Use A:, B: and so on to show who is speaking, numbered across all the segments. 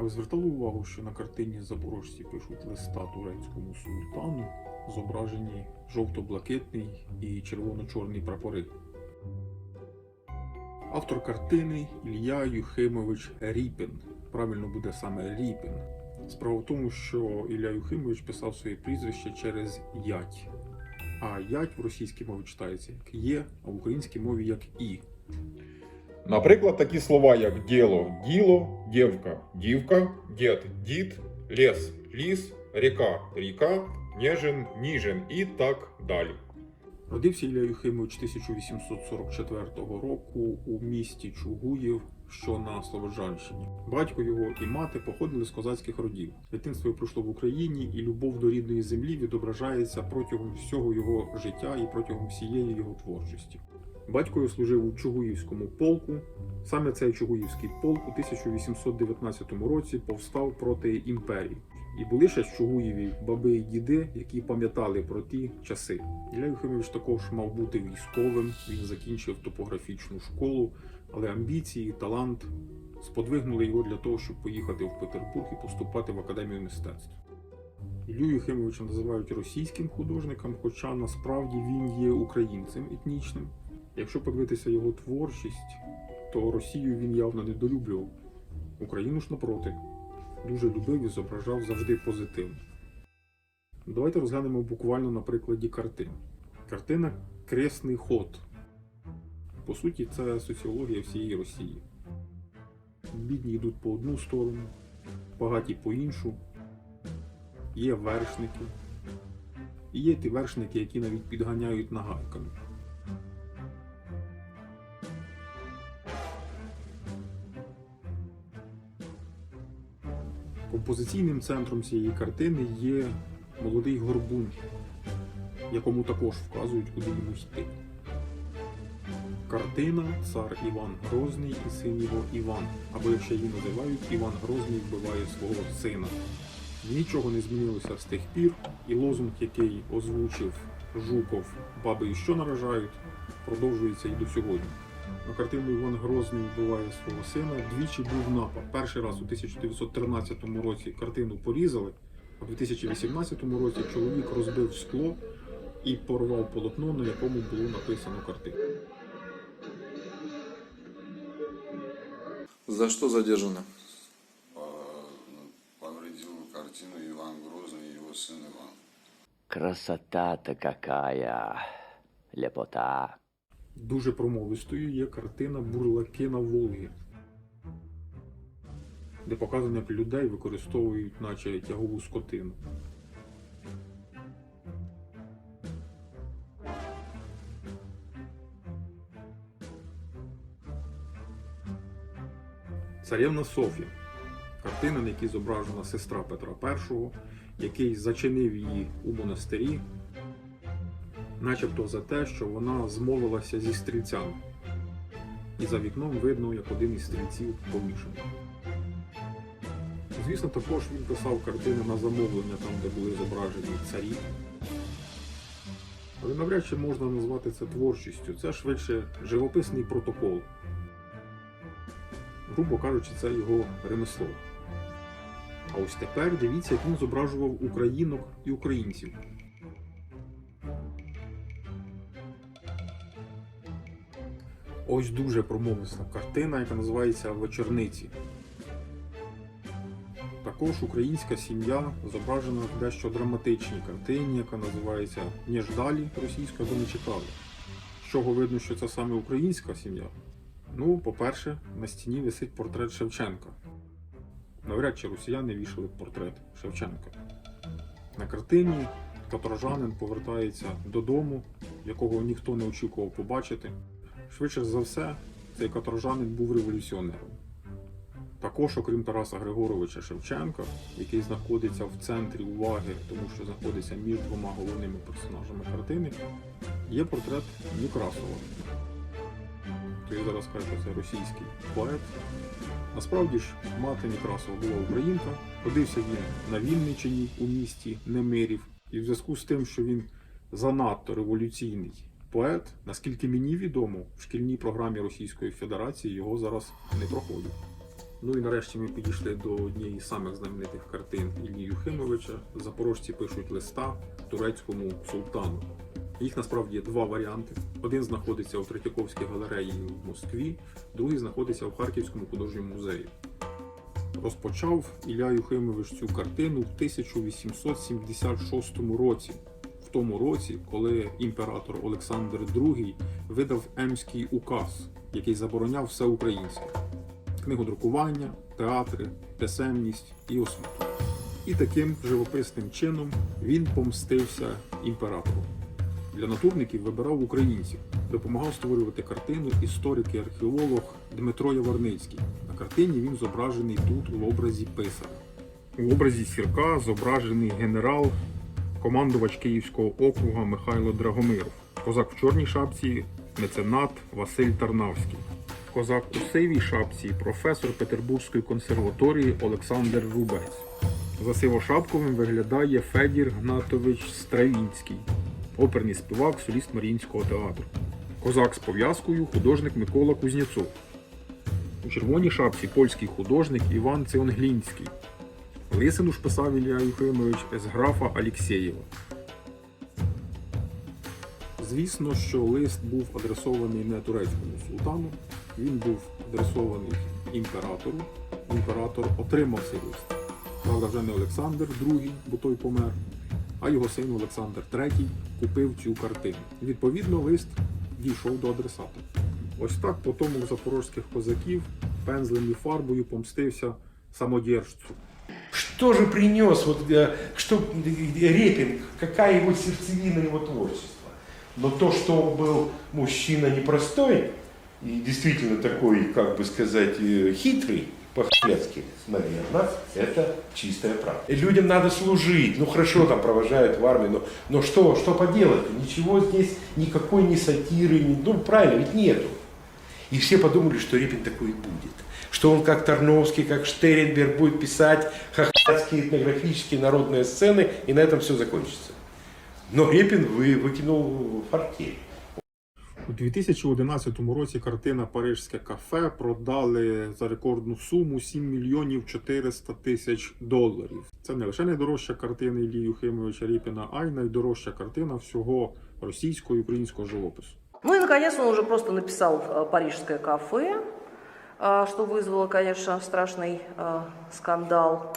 A: А ви звертали увагу, що на картині запорожці пишуть листа турецькому султану, зображені жовто-блакитний і червоно-чорний прапори. Автор картини Ілля Юхимович Ріпін. Правильно буде саме Ріпін. Справа в тому, що Ілля Юхимович писав своє прізвище через ять. А ять в російській мові читається як є, а в українській мові як і.
B: Наприклад, такі слова, як діло, діло, дівка, дівка, дід, дід, ліс, ліс, ріка, ріка, ніжин, ніжин і так далі.
A: Родився Ілля Юхимович 1844 року у місті Чугуїв, що на Слобожанщині. Батько його і мати походили з козацьких родів. Дитинство пройшло в Україні, і любов до рідної землі відображається протягом всього його життя і протягом всієї його творчості. Батько його служив у Чугуївському полку. Саме цей Чугуївський полк у 1819 році повстав проти імперії. І були ще Чугуєві баби і діди, які пам'ятали про ті часи. Ілля Юхимович також мав бути військовим. Він закінчив топографічну школу, але амбіції, талант сподвигнули його для того, щоб поїхати в Петербург і поступати в академію мистецтв. Іллю Юхимовича називають російським художником, хоча насправді він є українцем етнічним. Якщо подивитися його творчість, то Росію він явно недолюблював. Україну ж напроти дуже любив і зображав завжди позитивно. Давайте розглянемо буквально на прикладі картин. Картина Кресний ход. По суті, це соціологія всієї Росії. Бідні йдуть по одну сторону, багаті по іншу. Є вершники. І є ті вершники, які навіть підганяють нагайками. Композиційним центром цієї картини є молодий горбун, якому також вказують, куди йому йти. Картина Цар Іван Грозний і син його Іван, або як ще її називають, Іван Грозний вбиває свого сина. Нічого не змінилося з тих пір, і лозунг, який озвучив Жуков Баби і що наражають, продовжується і до сьогодні На картину Іван Грозний вбиває свого сина. Двічі був напад. Перший раз у 1913 році картину порізали, а в 2018 році чоловік розбив скло і порвав полотно, на якому було написано картину.
C: За что задержаны?
D: По- ну, повредил картину Иван Грозный и его сын Иван.
E: Красота-то какая! Лепота!
A: Дуже промовистою є картина Бурлаки на Волгі, де показано, як людей використовують, наче тягову скотину. Царівна Софія. Картина, на якій зображена сестра Петра І, який зачинив її у монастирі, начебто за те, що вона змовилася зі стрільцями. І за вікном видно, як один із стрільців помішаний. Звісно, також він писав картини на замовлення, там, де були зображені царі. Але навряд чи можна назвати це творчістю. Це швидше живописний протокол. Грубо кажучи, це його ремесло. А ось тепер дивіться, як він зображував українок і українців. Ось дуже промовиста картина, яка називається Вечорниці. Також українська сім'я зображена в дещо драматичній картині, яка називається «Не ждалі російською або не чекали. З чого видно, що це саме українська сім'я? Ну, по-перше, на стіні висить портрет Шевченка. Навряд чи росіяни вішали портрет Шевченка. На картині каторжанин повертається додому, якого ніхто не очікував побачити. Швидше за все, цей каторжанин був революціонером. Також, окрім Тараса Григоровича Шевченка, який знаходиться в центрі уваги, тому що знаходиться між двома головними персонажами картини, є портрет Некрасова. То я зараз кажу, це російський поет. Насправді ж, мати Некрасова була українка, ходився він на Вінничині у місті Немирів, і в зв'язку з тим, що він занадто революційний поет, наскільки мені відомо, в шкільній програмі Російської Федерації його зараз не проходять. Ну і нарешті ми підійшли до однієї з самих знаменитих картин Іллі Юхимовича. Запорожці пишуть листа турецькому султану. Їх насправді є два варіанти. Один знаходиться у Третьяковській галереї в Москві, другий знаходиться в Харківському художньому музеї. Розпочав Ілля Юхимович цю картину в 1876 році, тому році, коли імператор Олександр II видав Емський указ, який забороняв все українське книгодрукування, театри, писемність і освіту. І таким живописним чином він помстився імператору. Для натурників вибирав українців, допомагав створювати картину історик і археолог Дмитро Яворницький. На картині він зображений тут у образі писаря. У образі сірка зображений генерал, командувач Київського округа Михайло Драгомиров, козак в чорній шапці, меценат Василь Тарнавський. Козак у сивій шапці, професор Петербурзької консерваторії Олександр Рубець. За сивошапковим виглядає Федір Гнатович Стравінський, оперний співак, соліст Маріїнського театру. Козак з пов'язкою художник Микола Кузнєцов. У червоній шапці польський художник Іван Ціонглінський. Лисину ж писав Ілля Юхимович з графа Алєксєєва. Звісно, що лист був адресований не турецькому султану, він був адресований імператору. Імператор отримав цей лист. Правда, вже не Олександр II, бо той помер, а його син Олександр III купив цю картину. Відповідно, лист дійшов до адресата. Ось так потомок запорозьких козаків пензлем і фарбою помстився самодержцю.
C: Что же принес, вот, э, что э, Репин, какая его сердцевина его творчества? Но то, что он был мужчина непростой и действительно такой, как бы сказать, э, хитрый, по-хляцки, наверное, это чистая правда. Людям надо служить, ну хорошо, там провожают в армию, но, но что, что поделать? Ничего здесь, никакой ни сатиры, ни, ну правильно, ведь нету. И все подумали, что Репин такой и будет. Что он как Тарновский, как Штеренберг будет писать хохлядские этнографические народные сцены, и на этом все закончится. Но Репин вы, выкинул фортель.
A: У 2011 році картина Парижське кафе продали за рекордну суму 7 мільйонів 400 тисяч доларів. Це не лише найдорожча картина Іллі Юхимовича Ріпіна, а й найдорожча картина всього російського і українського живопису.
F: Ну и, наконец, он уже просто написал э, «Парижское кафе», э, что вызвало, конечно, страшный э, скандал,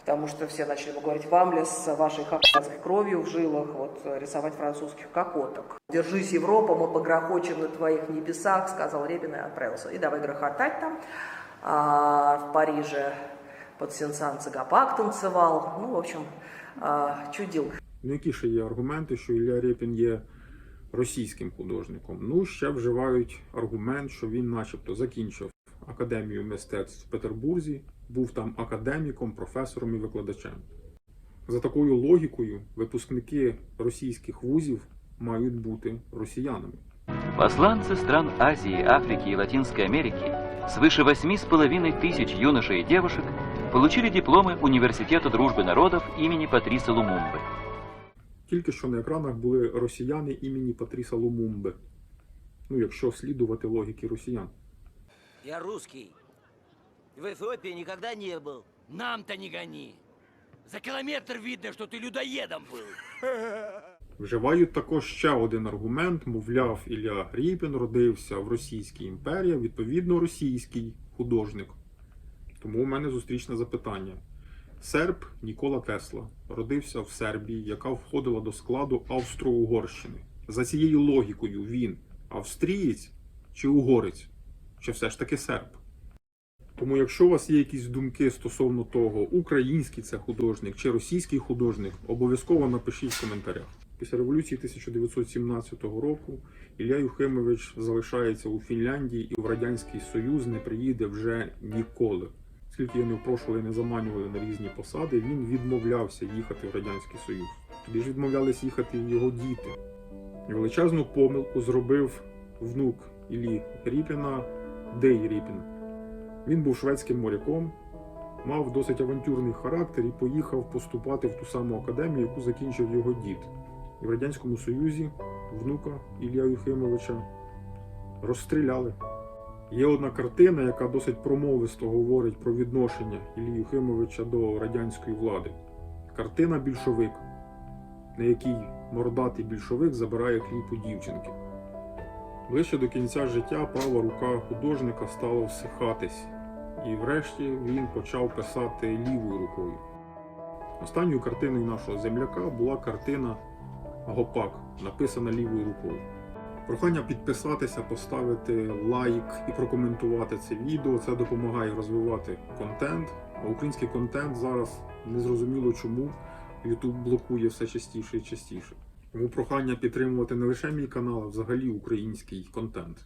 F: потому что все начали ему говорить, вам ли с вашей хохлядской кровью в жилах вот, э, рисовать французских кокоток. «Держись, Европа, мы погрохочем на твоих небесах», сказал Репин и отправился. И давай грохотать там. А в Париже под Сенсан Цагапак танцевал. Ну, в общем, э, чудил.
A: Ну які ще є аргументи, що Ілля Рєпін є російським художником? Ну, ще вживають аргумент, що він, начебто, закінчив академію мистецтв в Петербурзі, був там академіком, професором і викладачем. За такою логікою, випускники російських вузів мають бути росіянами.
G: Посланцы стран Азии, Африки и Латинской Америки, свыше восьми с половиной тысяч юношей и девушек, получили дипломы Университета дружбы народов имени Патриса Лумумбы.
A: Тільки що на екранах були росіяни імені Патріса Лумумби. Ну, якщо слідувати логіки росіян.
H: Я русский. В Эфиопии никогда не был.
I: Нам-то не гони. За километр видно, что ты людоедом был.
A: Вживають також ще один аргумент, мовляв, Ілля Ріпін родився в Російській імперії, відповідно, російський художник. Тому у мене зустрічне запитання. Серб Нікола Тесла родився в Сербії, яка входила до складу Австро-Угорщини. За цією логікою він австрієць чи угорець, чи все ж таки серб. Тому, якщо у вас є якісь думки стосовно того, український це художник чи російський художник, обов'язково напишіть в коментарях. Після революції 1917 року Ілля Юхимович залишається у Фінляндії і в Радянський Союз не приїде вже ніколи. Оскільки я не впрошували не заманювали на різні посади, він відмовлявся їхати в Радянський Союз. Туди ж відмовлялись їхати його діти. І величезну помилку зробив внук Іллі Ріпіна Дей Ріпін. Він був шведським моряком, мав досить авантюрний характер і поїхав поступати в ту саму академію, яку закінчив його дід. І в Радянському Союзі внука Ілля Юхимовича розстріляли. Є одна картина, яка досить промовисто говорить про відношення Іллі Юхимовича до радянської влади. Картина більшовик, на якій мордатий більшовик забирає хліб у дівчинки. Ближче до кінця життя права рука художника стала всихатись, і врешті він почав писати лівою рукою. Останньою картиною нашого земляка була картина Гопак, написана лівою рукою. Прохання підписатися, поставити лайк і прокоментувати це відео. Це допомагає розвивати контент. А український контент зараз незрозуміло чому YouTube блокує все частіше і частіше. Тому прохання підтримувати не лише мій канал, а взагалі український контент.